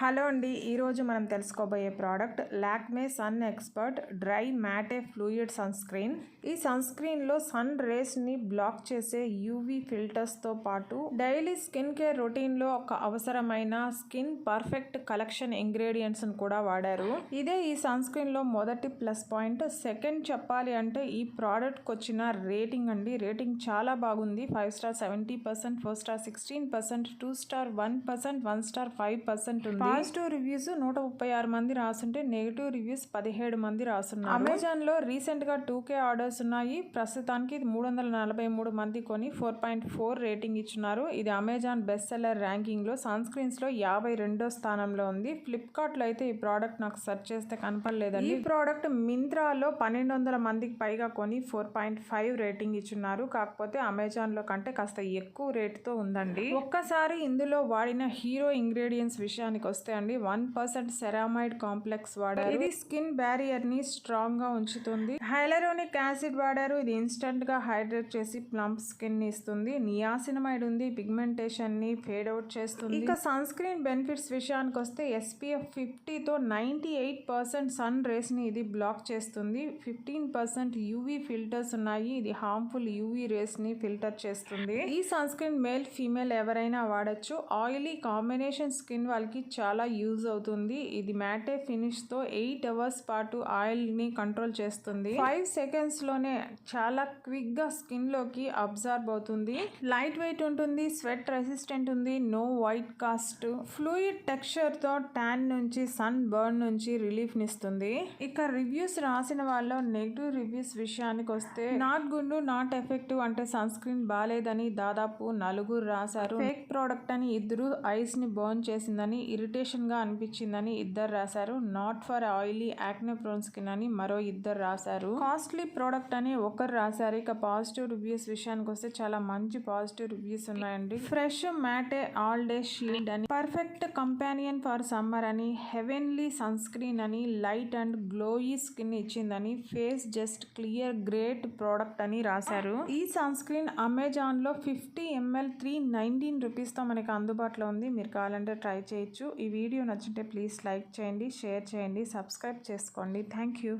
Hello అండి ఈరోజు మనం తెలుసుకోబోయే product Lakme sun expert dry matte fluid sun screen ఈ సన్ స్క్రీన్లో సన్ రేస్ని బ్లాక్ చేసే యూవీ ఫిల్టర్స్తో పాటు డైలీ స్కిన్ కేర్ రొటీన్లో ఒక అవసరమైన స్కిన్ పర్ఫెక్ట్ కలెక్షన్ ఇంగ్రీడియంట్స్ని కూడా వాడారు. ఇదే ఈ సన్ స్క్రీన్లో మొదటి ప్లస్ పాయింట్. సెకండ్ చెప్పాలి అంటే ఈ ప్రోడక్ట్కి వచ్చిన రేటింగ్ అండి. రేటింగ్ చాలా బాగుంది. Five star seventy percent four star sixteen percent two star one percent one star five percent ఉంది. పాజిటివ్ రివ్యూస్ నూట ముప్పై ఆరు మంది రాసుంటే నెగిటివ్ రివ్యూస్ పదిహేడు మంది రాసున్నారు. అమెజాన్లో రీసెంట్గా టూ కే ఆర్డర్స్ ఉన్నాయి. ప్రస్తుతానికి ఇది మూడు వందల నలభై మూడు మంది కొని ఫోర్ పాయింట్ ఫోర్ రేటింగ్ ఇచ్చున్నారు. ఇది అమెజాన్ బెస్ట్ సెల్లర్ ర్యాంకింగ్లో సన్ స్క్రీన్స్లో యాభై రెండో స్థానంలో ఉంది. ఫ్లిప్కార్ట్లో అయితే ఈ ప్రోడక్ట్ నాకు సెర్చ్ చేస్తే కనపడలేదండి. ఈ ప్రోడక్ట్ మింత్రాలో పన్నెండు వందల మందికి పైగా కొని ఫోర్ పాయింట్ ఫైవ్ రేటింగ్ ఇచ్చున్నారు. కాకపోతే అమెజాన్లో కంటే కాస్త ఎక్కువ రేటుతో ఉందండి. ఒక్కసారి ఇందులో వాడిన హీరో ఇంగ్రీడియంట్స్ విషయానికి వస్తే వస్తాయండి వన్ పర్సెంట్ సెరామైడ్ కాంప్లెక్స్ వాడారు. ఇది స్కిన్ బ్యారియర్ని స్ట్రాంగ్గా ఉంచుతుంది. హైలరోనిక్ యాసిడ్ వాడారు. ఇది ఇన్స్టంట్గా హైడ్రేట్ చేసి ప్లంప్ స్కిన్ని ఇస్తుంది. నియాసినమైడ్ ఉంది. పిగ్మెంటేషన్ని ఫేడ్ అవుట్ చేస్తుంది. ఇంకా సన్ స్క్రీన్ బెనిఫిట్స్ విషయానికి వస్తే ఎస్పీఎఫ్ ఫిఫ్టీతో నైంటీ ఎయిట్ పర్సెంట్ సన్ రేస్ని ఇది బ్లాక్ చేస్తుంది. ఫిఫ్టీన్ పర్సెంట్ యూవీ ఫిల్టర్స్ ఉన్నాయి. ఇది హార్మ్ఫుల్ యూవీ రేస్ని ఫిల్టర్ చేస్తుంది. ఈ సన్ స్క్రీన్ మేల్ ఫీమేల్ ఎవరైనా వాడచ్చు. ఆయిలీ కాంబినేషన్ స్కిన్ వాళ్ళకి చాలా యూజ్ అవుతుంది. ఇది మ్యాటే ఫినిష్తో ఎయిట్ అవర్స్ పాటు ఆయిల్ని కంట్రోల్ చేస్తుంది. ఫైవ్ సెకండ్స్లోనే చాలా క్విక్గా స్కిన్లోకి అబ్జర్వ్ అవుతుంది. లైట్ వెయిట్ ఉంటుంది స్వెట్ రెసిస్టెంట్ ఉంది నో వైట్ కాస్ట్. ఫ్లూయిడ్ టెక్స్చర్తో ట్యాన్ నుంచి సన్ బర్న్ నుంచి రిలీఫ్ నిస్తుంది ఇక రివ్యూస్ రాసిన వాళ్ళ నెగిటివ్ రివ్యూస్ విషయానికి వస్తే నాట్ గుండు నాట్ ఎఫెక్టివ్ అంటే సన్ స్క్రీన్ బాగాలేదని దాదాపు నలుగురు రాశారు. ఫేక్ ప్రోడక్ట్ అని ఇద్దరు ఐస్ని బర్న్ చేసిందని ఇరిటేషన్ గా అనిపించిందని ఇద్దరు రాశారు. Not for oily acne prone skin అని మరో ఇద్దరు రాశారు. కాస్ట్లీ ప్రోడక్ట్ అని ఒకరు రాశారు. ఇక పాజిటివ్ రివ్యూస్ విషయానికి వస్తే చాలా మంచి పాజిటివ్ రివ్యూస్ ఉన్నాయండి. Fresh matte all day shield అని పర్ఫెక్ట్ కంపానియన్ ఫర్ సమ్మర్ అని హెవెన్లీ సన్ స్క్రీన్ అని లైట్ అండ్ గ్లోయీ స్కిన్ ఇచ్చిందని face just clear great product అని రాశారు. ఈ సన్ స్క్రీన్ అమెజాన్లో ఫిఫ్టీ ఎంఎల్ త్రీ నైన్టీన్ రూపీస్తో మనకి అందుబాటులో ఉంది. మీరు కావాలంటే ట్రై చేయొచ్చు. ఈ వీడియో నచ్చితే ప్లీజ్ లైక్ చేయండి షేర్ చేయండి సబ్స్క్రైబ్ చేసుకోండి. Thank you.